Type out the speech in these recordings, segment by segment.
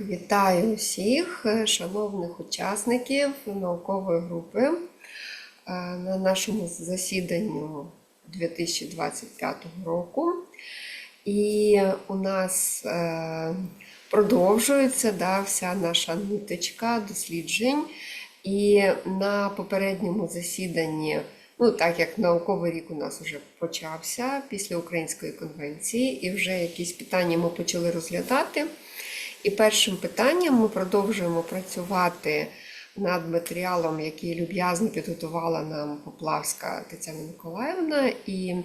вітаю усіх е, шановних учасників наукової групи е, на нашому засіданню 2025 року. І у нас е, продовжується да, вся наша ниточка досліджень. І на попередньому засіданні, ну так як науковий рік у нас вже почався після Української конвенції, і вже якісь питання ми почали розглядати. І першим питанням ми продовжуємо працювати над матеріалом, який люб'язно підготувала нам Поплавська Тетяна Миколаївна. І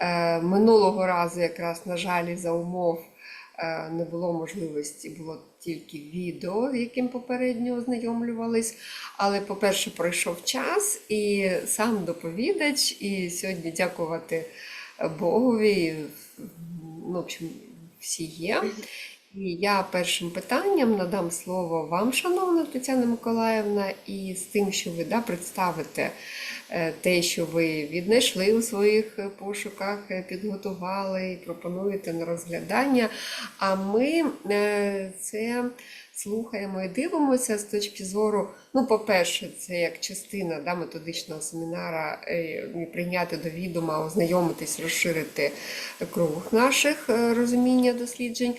е, минулого разу, якраз, на жаль, за умов е, не було можливості, було тільки відео, з яким попередньо ознайомлювались. Але, по-перше, пройшов час, і сам доповідач, і сьогодні дякувати Богові. Ну, в общем, всі є. І я першим питанням надам слово вам, шановна Тетяна Миколаївна, і з тим, що ви да, представите е, те, що ви віднайшли у своїх пошуках, е, підготували і пропонуєте на розглядання. А ми е, це слухаємо і дивимося з точки зору, ну, по-перше, це як частина да, методичного семінара прийняти до відома, ознайомитись, розширити круг наших розуміння досліджень.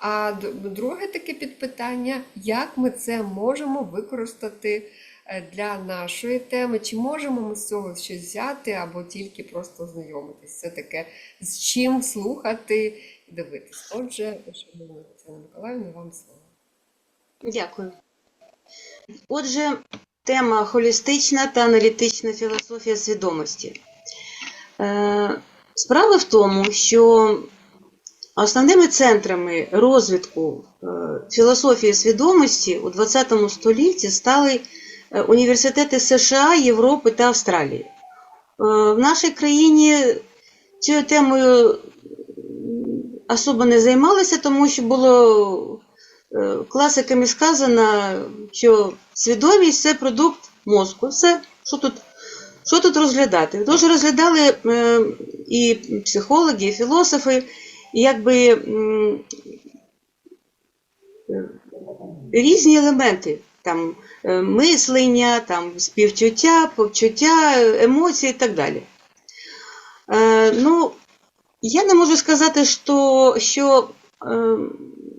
А друге таке підпитання, як ми це можемо використати е, для нашої теми? Чи можемо ми з цього щось взяти або тільки просто ознайомитись? Це таке з чим слухати і дивитись. Отже, шановна Тетяна Миколаївна, вам слово. Дякую. Отже, тема холістична та аналітична філософія свідомості. Е, Справа в тому, що основними центрами розвитку е, філософії свідомості у ХХ столітті стали е, університети США, Європи та Австралії. Е, В нашій країні цією темою особо не займалися, тому що було класиками сказано, що свідомість це продукт мозку. Все, що тут, що тут розглядати? Тож розглядали і психологи, і філософи, і якби різні елементи. Там е, мислення, там співчуття, почуття, емоції і так далі. Е, ну, я не можу сказати, що, що е,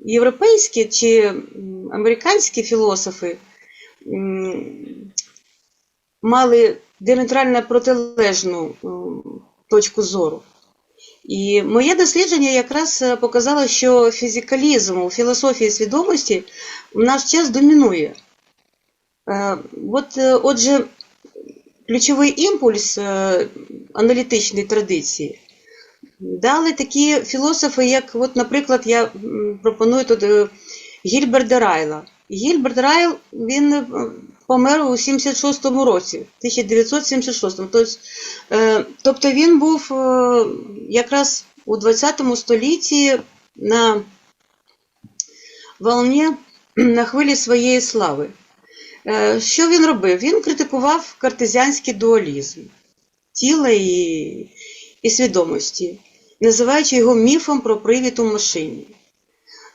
європейські чи американські філософи мали діаметрально протилежну точку зору. І моє дослідження якраз е, показало, що фізикалізм у філософії свідомості в наш час домінує. Е, От, е, отже, ключовий імпульс аналітичної традиції дали такі філософи, як, от, наприклад, я пропоную тут е, Райла. Гільберт Райл він помер у 76-му році, 1976 Тобто, е, тобто він був е, якраз у 20 столітті на волні, на хвилі своєї слави. Е, Що він робив? Він критикував картезіанський дуалізм тіла і, і свідомості, називаючи його міфом про привід у машині.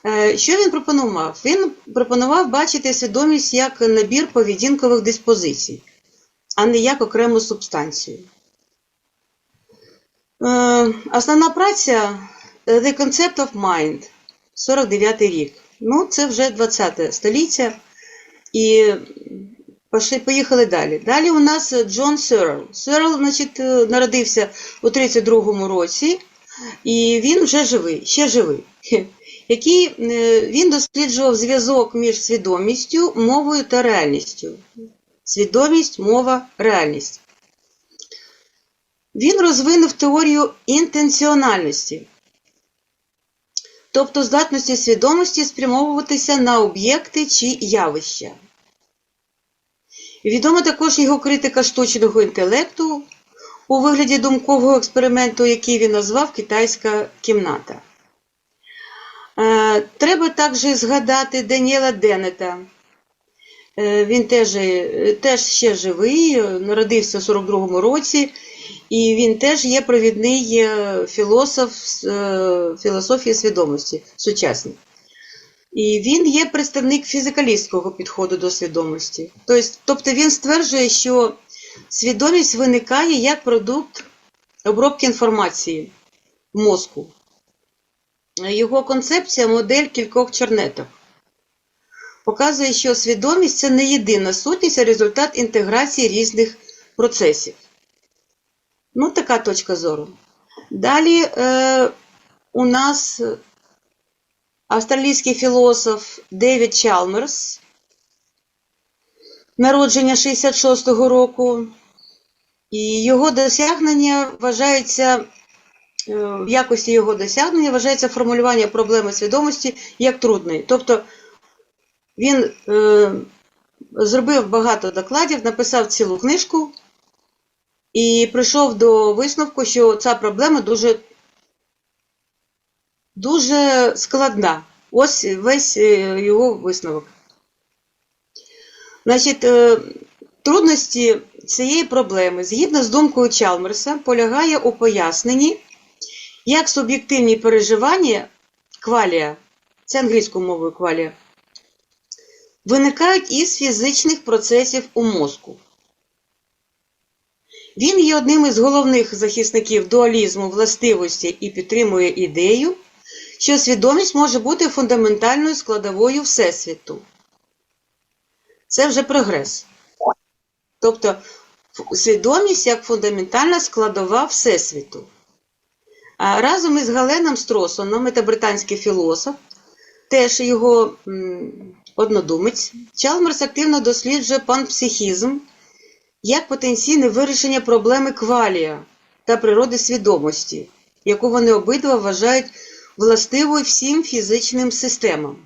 Е, Що він пропонував? Він пропонував бачити свідомість як набір поведінкових диспозицій, а не як окрему субстанцію. Е, Основна праця е, The Concept of Mind, 49 рік. Ну, це вже 20 століття. І поїхали далі. Далі у нас Джон Сюрл. Сюрл, значить, народився у 32-му році, і він вже живий, ще живий. Який е, він досліджував зв'язок між свідомістю, мовою та реальністю. Свідомість, мова, реальність. Він розвинув теорію інтенціональності, тобто здатності свідомості спрямовуватися на об'єкти чи явища. Відома також його критика штучного інтелекту у вигляді думкового експерименту, який він назвав Китайська кімната. Е, Треба також згадати Даніела Деннета. Е, Він теж, е, теж ще живий, народився в 42-му році, і він теж є провідний філософ філософії свідомості сучасний. І він є представник фізикалістського підходу до свідомості. Тобто, тобто він стверджує, що свідомість виникає як продукт обробки інформації в мозку. Його концепція модель кількох чернеток. Показує, що свідомість це не єдина сутність, а результат інтеграції різних процесів. Ну, така точка зору. Далі е, у нас австралійський філософ Девід Чалмерс, народження 66-го року, і його досягнення вважається, в якості його досягнення вважається формулювання проблеми свідомості як трудної. Тобто він е, зробив багато докладів, написав цілу книжку і прийшов до висновку, що ця проблема дуже, дуже складна. Ось весь е, його висновок. Значить, е, трудності цієї проблеми, згідно з думкою Чалмерса, полягає у поясненні, як суб'єктивні переживання квалія, це англійською мовою квалія, виникають із фізичних процесів у мозку. Він є одним із головних захисників дуалізму властивості і підтримує ідею, що свідомість може бути фундаментальною складовою Всесвіту. Це вже прогрес. Тобто свідомість як фундаментальна складова Всесвіту. Разом із Галеном Стросоном, це британський філософ, теж його однодумець, Чалмерс активно досліджує панпсихізм як потенційне вирішення проблеми квалія та природи свідомості, яку вони обидва вважають властивою всім фізичним системам.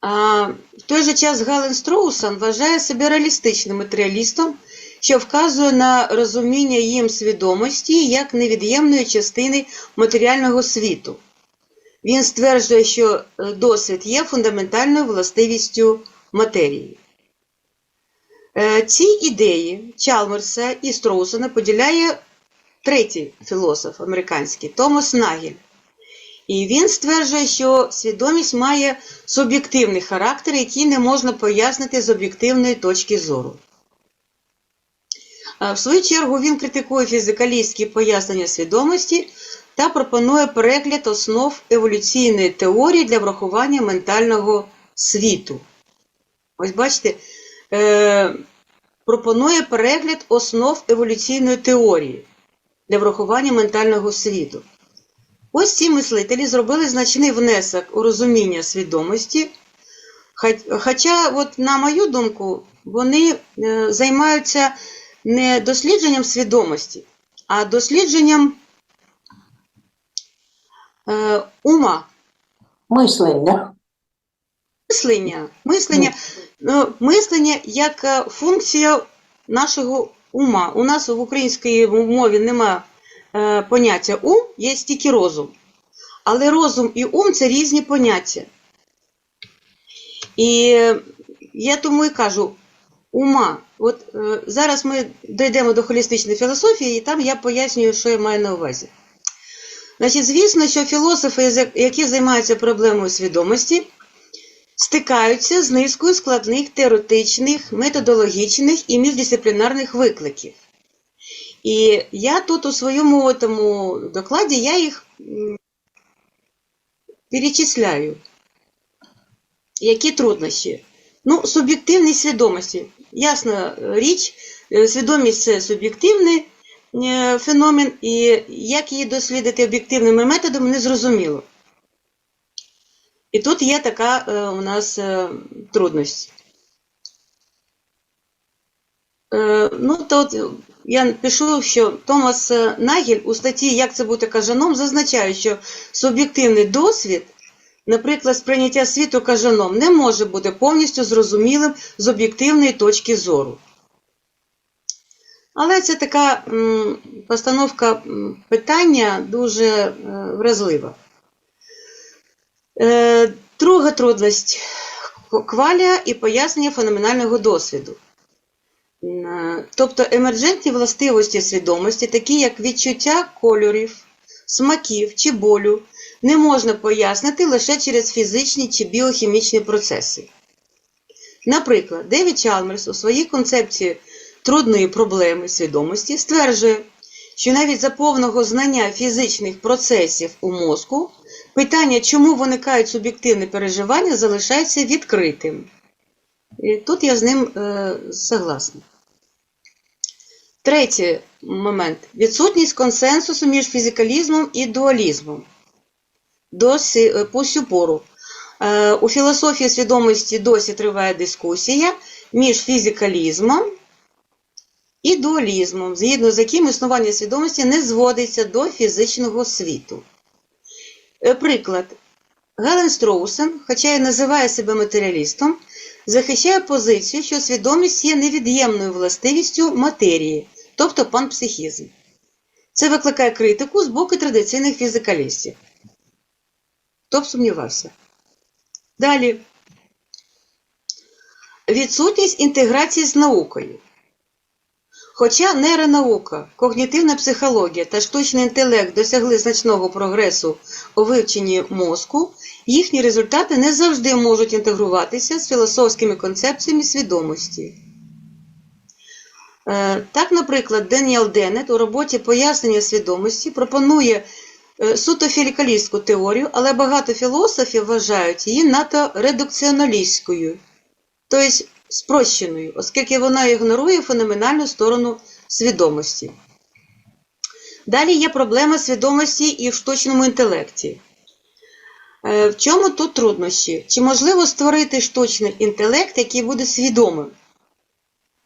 А в той же час Гален Строусон вважає себе реалістичним матеріалістом, що вказує на розуміння їм свідомості як невід'ємної частини матеріального світу. Він стверджує, що е, досвід є фундаментальною властивістю матерії. Е, Ці ідеї Чалмерса і Строусона поділяє третій філософ американський Томас Нагель. І він стверджує, що свідомість має суб'єктивний характер, який не можна пояснити з об'єктивної точки зору. А В свою чергу він критикує фізикалістські пояснення свідомості та пропонує перегляд основ еволюційної теорії для врахування ментального світу. Ось бачите, е, пропонує перегляд основ еволюційної теорії для врахування ментального світу. Ось ці мислителі зробили значний внесок у розуміння свідомості. Хо- Хоча, от, на мою думку, вони е, займаються не дослідженням свідомості, а дослідженням е, ума, Мислення. мислення, мислення, ну, мислення як е, функція нашого ума. У нас в українській мові немає е, поняття ум, є тільки розум. Але розум і ум це різні поняття. І е, я тому і кажу, ума. От е, зараз ми дійдемо до холістичної філософії, і там я пояснюю, що я маю на увазі. Значить, звісно, що філософи, які займаються проблемою свідомості, стикаються з низкою складних теоретичних, методологічних і міждисциплінарних викликів. І я тут у своєму тому докладі я їх перечисляю. Які труднощі? Ну, суб'єктивність свідомості. Ясна річ, е, свідомість це суб'єктивний е, феномен, і як її дослідити об'єктивними методами, незрозуміло. І тут є така е, у нас е, трудність. Е, ну, то я пишу, що Томас е, Нагель у статті Як це бути кажаном зазначає, що суб'єктивний досвід, наприклад, сприйняття світу кажаном, не може бути повністю зрозумілим з об'єктивної точки зору. Але це така постановка питання дуже е, вразлива. Е, Друга трудність квалія і пояснення феноменального досвіду. Тобто емерджентні властивості свідомості, такі як відчуття кольорів, смаків чи болю, не можна пояснити лише через фізичні чи біохімічні процеси. Наприклад, Девід Чалмерс у своїй концепції трудної проблеми свідомості стверджує, що навіть за повного знання фізичних процесів у мозку питання, чому виникають суб'єктивні переживання, залишається відкритим. І тут я з ним е, согласна. Третій момент відсутність консенсусу між фізикалізмом і дуалізмом. Досі, е, по сю пору. Е, У філософії свідомості досі триває дискусія між фізикалізмом і дуалізмом, згідно з яким існування свідомості не зводиться до фізичного світу. Е, Приклад. Гелен Строусен, хоча й називає себе матеріалістом, захищає позицію, що свідомість є невід'ємною властивістю матерії, тобто панпсихізм. Це викликає критику з боку традиційних фізикалістів. Хто б сумнівався? Далі. Відсутність інтеграції з наукою. Хоча нейронаука, когнітивна психологія та штучний інтелект досягли значного прогресу у вивченні мозку, їхні результати не завжди можуть інтегруватися з філософськими концепціями свідомості. Е, Так, наприклад, Деніел Деннет у роботі Пояснення свідомості пропонує суто філікалістську теорію, але багато філософів вважають її надто редукціоналістською, тобто спрощеною, оскільки вона ігнорує феноменальну сторону свідомості. Далі є проблема свідомості і в штучному інтелекті. Е, В чому тут труднощі? Чи можливо створити штучний інтелект, який буде свідомим?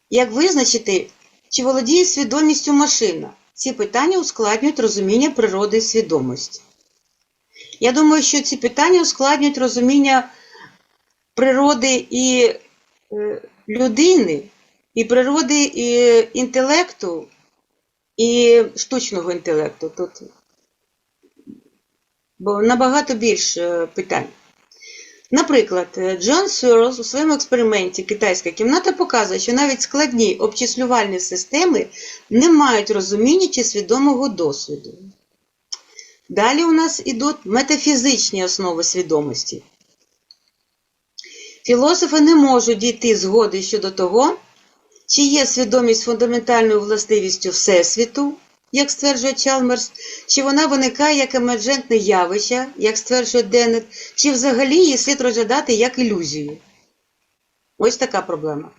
Як визначити, чи володіє свідомістю машина? Ці питання ускладнюють розуміння природи свідомості. Я думаю, що ці питання ускладнюють розуміння природи і е, людини, і природи і інтелекту, і штучного інтелекту. Тут бо набагато більше питань. Наприклад, е, Джон Сюрлс у своєму експерименті Китайська кімната показує, що навіть складні обчислювальні системи не мають розуміння чи свідомого досвіду. Далі у нас ідуть метафізичні основи свідомості. Філософи не можуть дійти згоди щодо того, чи є свідомість фундаментальною властивістю Всесвіту, як стверджує Чалмерс, чи вона виникає як емерджентне явище, як стверджує Деннет, чи взагалі її слід розглядати як ілюзію. Ось така проблема.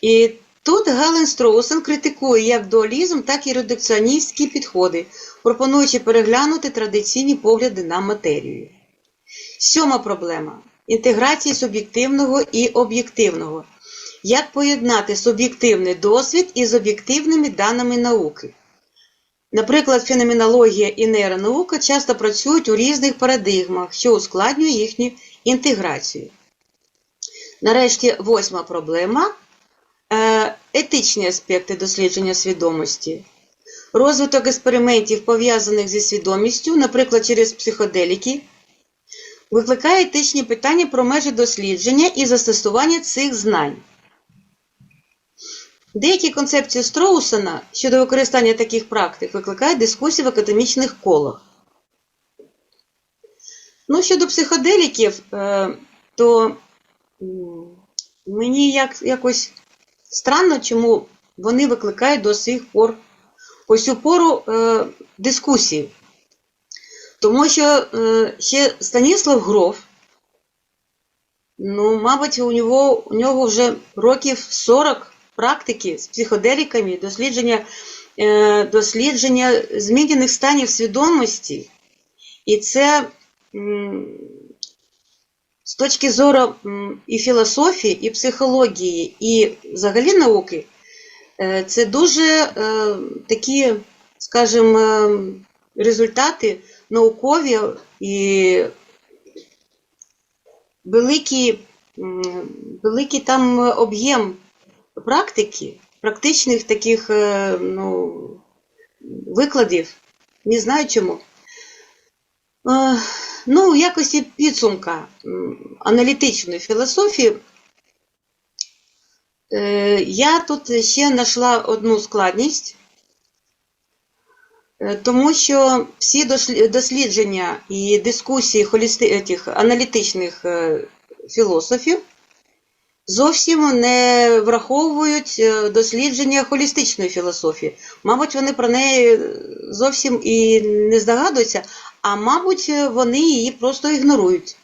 І тут Гален Строусен критикує як дуалізм, так і редукціоністські підходи, пропонуючи переглянути традиційні погляди на матерію. Сьома проблема інтеграції суб'єктивного і об'єктивного. Як поєднати суб'єктивний досвід із об'єктивними даними науки? Наприклад, феноменологія і нейронаука часто працюють у різних парадигмах, що ускладнює їхню інтеграцію. Нарешті, восьма проблема е, етичні аспекти дослідження свідомості. Розвиток експериментів, пов'язаних зі свідомістю, наприклад, через психоделіки, викликає етичні питання про межі дослідження і застосування цих знань. Деякі концепції Строусена щодо використання таких практик викликають дискусії в академічних колах. Ну, щодо психоделіків, е, то мені як, якось странно, чому вони викликають до сих пор по сю пору е, дискусії. Тому що е, ще Станіслав Гров, ну, мабуть, у нього, у нього вже років 40 практики з психоделіками, дослідження, е, дослідження змінених станів свідомості. І це з точки зору і філософії, і психології, і взагалі науки, е, це дуже е, такі, скажімо, результати наукові і великий, великий там об'єм практики, практичних таких е, ну, викладів, не знаю чому. Е, Ну, в якості підсумка аналітичної філософії е, я тут ще знайшла одну складність. Тому що всі дослідження і дискусії аналітичних філософів зовсім не враховують е, дослідження холістичної філософії. Мабуть, вони про неї зовсім і не здогадуються, а мабуть, вони її просто ігнорують.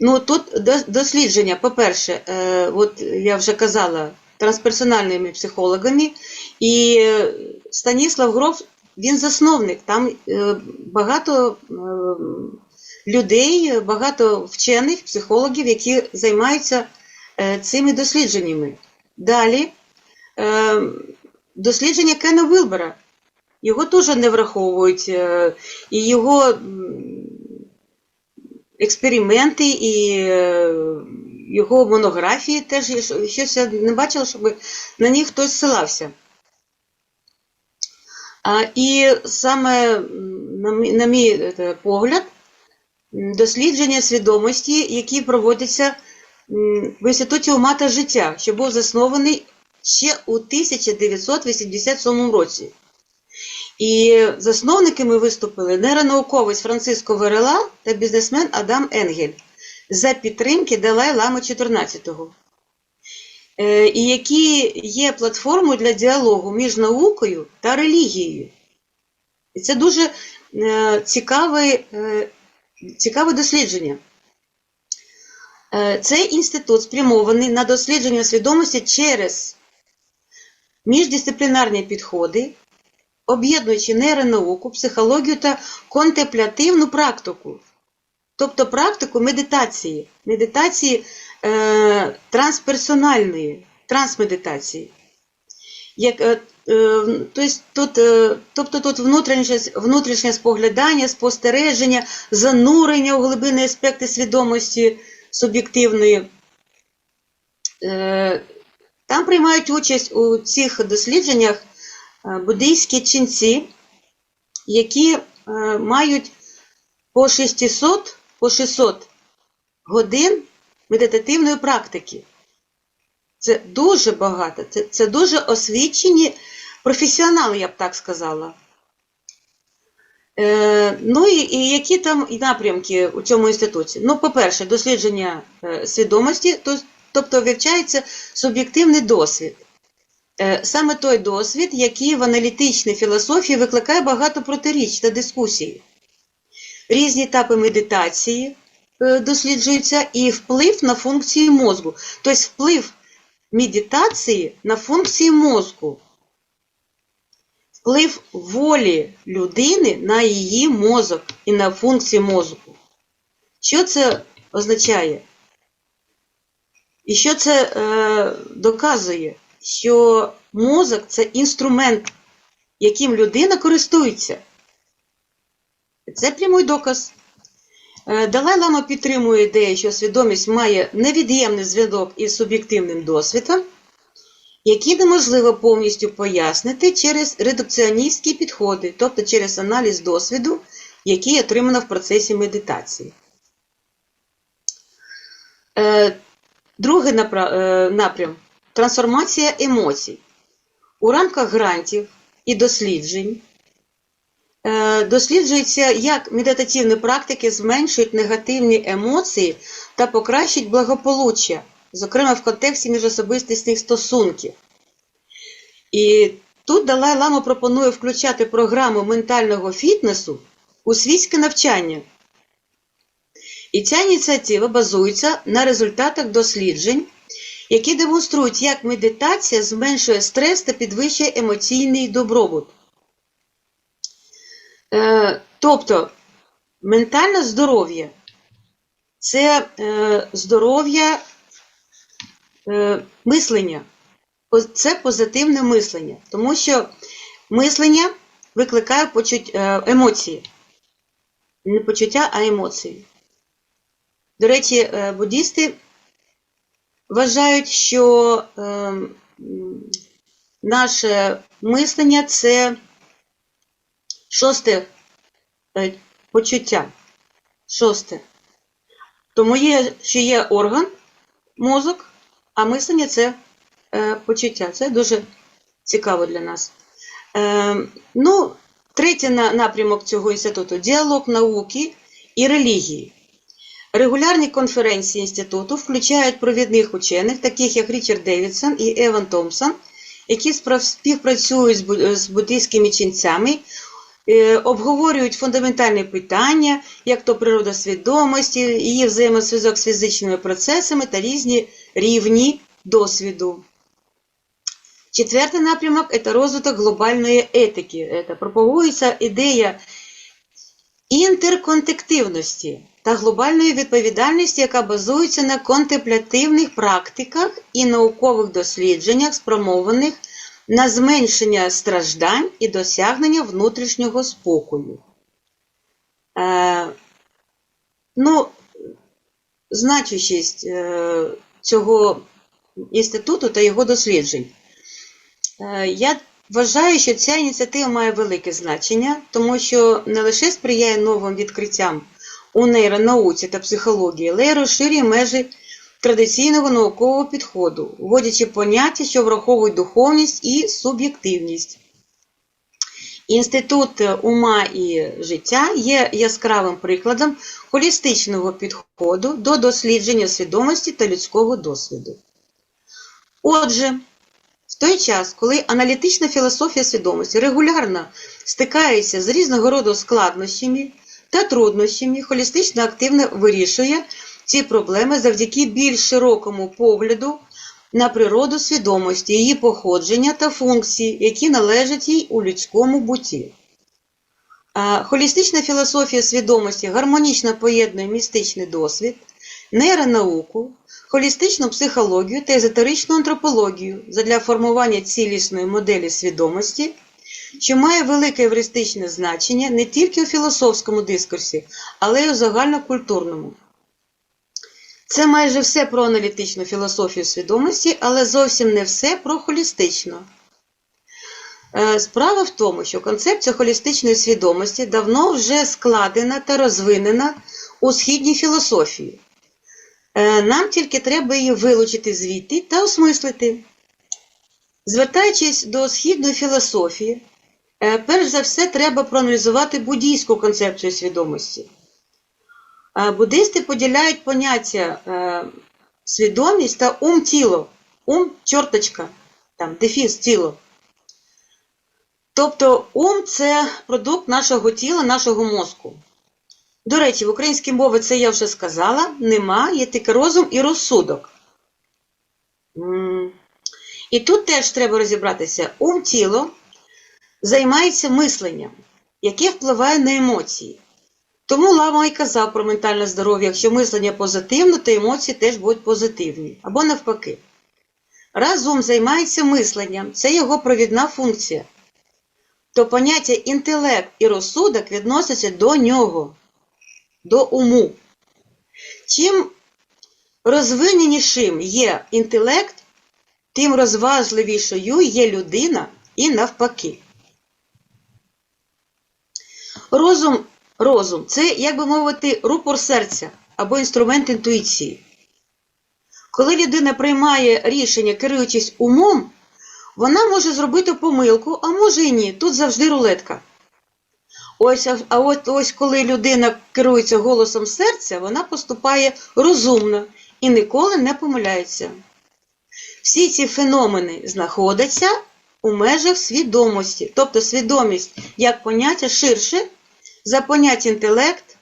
Ну, тут дослідження, по-перше, е, от я вже казала, трансперсональними психологами, і е, Станіслав Гров, він засновник. Там е, багато е, людей, багато вчених, психологів, які займаються е, цими дослідженнями. Далі е, дослідження Кена Вилбера. Його теж не враховують, е, і його експерименти і е, його монографії теж щось я не бачила, щоб на них хтось ссилався. І саме, на мій, е, погляд, дослідження свідомості, які проводяться в інституті ума та життя, що був заснований ще у 1987 році. І засновниками виступили нейронауковець Франциско Верела та бізнесмен Адам Енгель за підтримки Далай Лами 14-го, Е, і які є платформою для діалогу між наукою та релігією. І це дуже е, цікаве, дослідження. Е, Цей інститут спрямований на дослідження свідомості через міждисциплінарні підходи, об'єднуючи нейронауку, психологію та контемплятивну практику. Тобто практику медитації, медитації е, трансперсональної, трансмедитації. Як, е, е, тобто, тут, е, тобто тут внутрішнє, внутрішнє споглядання, спостереження, занурення у глибинні аспекти свідомості суб'єктивної. Там приймають участь у цих дослідженнях буддійські ченці, які мають по 600, по 600 годин медитативної практики. Це дуже багато, це, це дуже освічені професіонали, я б так сказала. Е, ну і, і які там напрямки у цьому інституті? Ну, по-перше, дослідження е, свідомості, то, тобто вивчається суб'єктивний досвід. Е, саме той досвід, який в аналітичній філософії викликає багато протиріч та дискусій. Різні етапи медитації е, досліджуються і вплив на функції мозку. Тобто вплив медитації на функції мозку. Вплив волі людини на її мозок і на функції мозку. Що це означає? І що це е, доказує? Що мозок це інструмент, яким людина користується. Це прямий доказ. Е, Далай Лама підтримує ідею, що свідомість має невід'ємний зв'язок із суб'єктивним досвідом, який неможливо повністю пояснити через редукціоністські підходи, тобто через аналіз досвіду, який отримано в процесі медитації. Е, Другий е, напрям трансформація емоцій. У рамках грантів і досліджень досліджується, як медитативні практики зменшують негативні емоції та покращують благополуччя, зокрема в контексті міжособистісних стосунків. І тут Далай Лама пропонує включати програму ментального фітнесу у світське навчання. І ця ініціатива базується на результатах досліджень, які демонструють, як медитація зменшує стрес та підвищує емоційний добробут. Е, тобто ментальне здоров'я це е, здоров'я е, мислення, це позитивне мислення, тому що мислення викликає почуть, е, емоції. Не почуття, а емоції. До речі, буддісти вважають, що е, наше мислення це шосте е, почуття. Шосте. Тому є, що є орган, мозок, а мислення це е, почуття. Це дуже цікаво для нас. Е, ну, третій напрямок цього інституту діалог науки і релігії. Регулярні конференції інституту включають провідних учених, таких як Річард Девідсон і Еван Томпсон, які співпрацюють з бу- буддійськими ченцями, обговорюють фундаментальні питання, як то природа свідомості, її взаємозв'язок з фізичними процесами та різні рівні досвіду. Четвертий напрямок це розвиток глобальної етики. Це пропагується ідея інтерконтективності та глобальної відповідальності, яка базується на контемплятивних практиках і наукових дослідженнях, спрямованих на зменшення страждань і досягнення внутрішнього спокою. Е, ну, значущість е, цього інституту та його досліджень. Е, Я вважаю, що ця ініціатива має велике значення, тому що не лише сприяє новим відкриттям у нейронауці та психології, але й розширює межі традиційного наукового підходу, вводячи поняття, що враховують духовність і суб'єктивність. Інститут ума і життя є яскравим прикладом холістичного підходу до дослідження свідомості та людського досвіду. Отже, в той час, коли аналітична філософія свідомості регулярно стикається з різного роду складнощами та труднощами, холістично активно вирішує ці проблеми завдяки більш широкому погляду на природу свідомості, її походження та функції, які належать їй у людському буті. Холістична філософія свідомості гармонічно поєднує містичний досвід, нейронауку, холістичну психологію та езотеричну антропологію задля формування цілісної моделі свідомості, що має велике евристичне значення не тільки у філософському дискурсі, але й у загальнокультурному. Це майже все про аналітичну філософію свідомості, але зовсім не все про холістичну. Е, Справа в тому, що концепція холістичної свідомості давно вже складена та розвинена у східній філософії. Е, Нам тільки треба її вилучити звідти та осмислити. Звертаючись до східної філософії, е, перш за все треба проаналізувати буддійську концепцію свідомості. Е, Буддисти поділяють поняття е, свідомість та ум-тіло. Ум чорточка, там дефіс тіло. Тобто ум це продукт нашого тіла, нашого мозку. До речі, в українській мові це я вже сказала, нема, є тільки розум і розсудок. І тут теж треба розібратися. Ум тіло займається мисленням, яке впливає на емоції. Тому Лама і казав про ментальне здоров'я, якщо мислення позитивне, то емоції теж будуть позитивні. Або навпаки. Раз ум займається мисленням, це його провідна функція. То поняття інтелект і розсудок відносяться до нього, до уму. Чим розвиненішим є інтелект, тим розважливішою є людина і навпаки. Розум, розум це, як би мовити, рупор серця або інструмент інтуїції. Коли людина приймає рішення, керуючись умом, вона може зробити помилку, а може і ні. Тут завжди рулетка. Ось, а- от ось коли людина керується голосом серця, вона поступає розумно і ніколи не помиляється. Всі ці феномени знаходяться у межах свідомості, тобто свідомість як поняття ширше за поняття інтелект,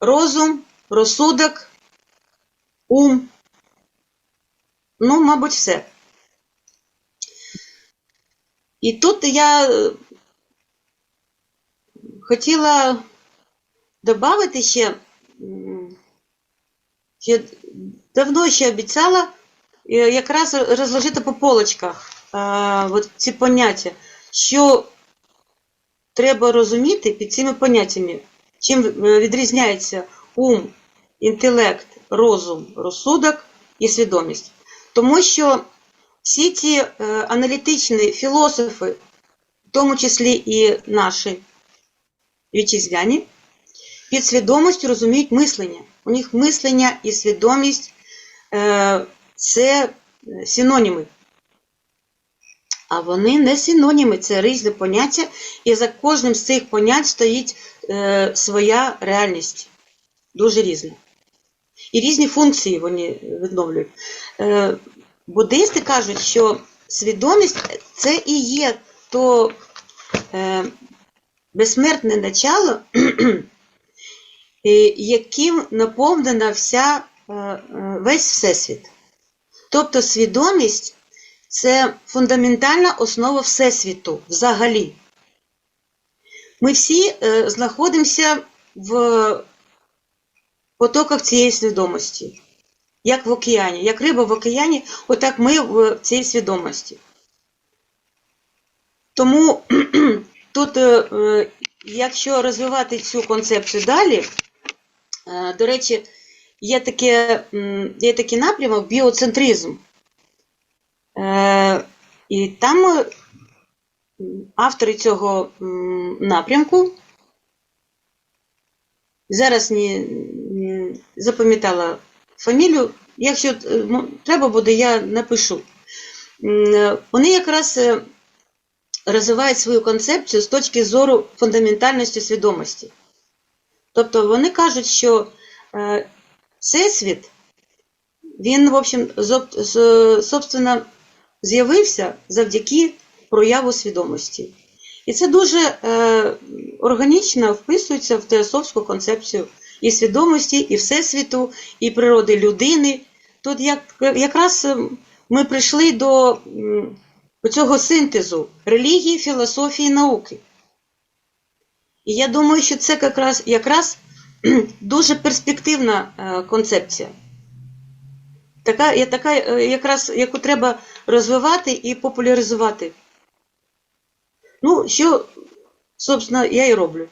розум, розсудок, ум. Ну, мабуть, все. І тут я е, хотіла додати ще, ще давно ще обіцяла е, якраз розложити по полочках а, от ці поняття, що треба розуміти під цими поняттями, чим е, відрізняється ум, інтелект, розум, розсудок і свідомість. Тому що всі ці е, аналітичні філософи, в тому числі і наші вітчизняні, під свідомістю розуміють мислення. У них мислення і свідомість е, це синоніми. А вони не синоніми, це різні поняття, і за кожним з цих понять стоїть е, своя реальність, дуже різна. І різні функції вони відновлюють. Е, буддисти кажуть, що свідомість це і є то е, безсмертне начало, яким наповнена вся, е, е, весь Всесвіт. Тобто свідомість це фундаментальна основа Всесвіту взагалі. Ми всі е, знаходимося в потоках цієї свідомості, як в океані, як риба в океані, отак ми в цій свідомості. Тому тут, е, е, якщо розвивати цю концепцію далі, е, до речі, є, таке, є такий напрямок біоцентризм. Е, І там е, автори цього напрямку зараз не, запам'ятала фамілію. Якщо е, треба буде, я напишу. Вони якраз розвивають свою концепцію з точки зору фундаментальності свідомості. Тобто вони кажуть, що Всесвіт, він, в общем, собственно, з'явився завдяки прояву свідомості. І це дуже е, органічно вписується в теософську концепцію і свідомості, і всесвіту, і природи людини. Тут як, якраз е, ми прийшли до цього синтезу релігії, філософії, науки. І я думаю, що це якраз, якраз дуже перспективна е, концепція. Така, я- така, е, якраз, яку треба розвивати і популяризувати. Ну, що, собственно, я і роблю.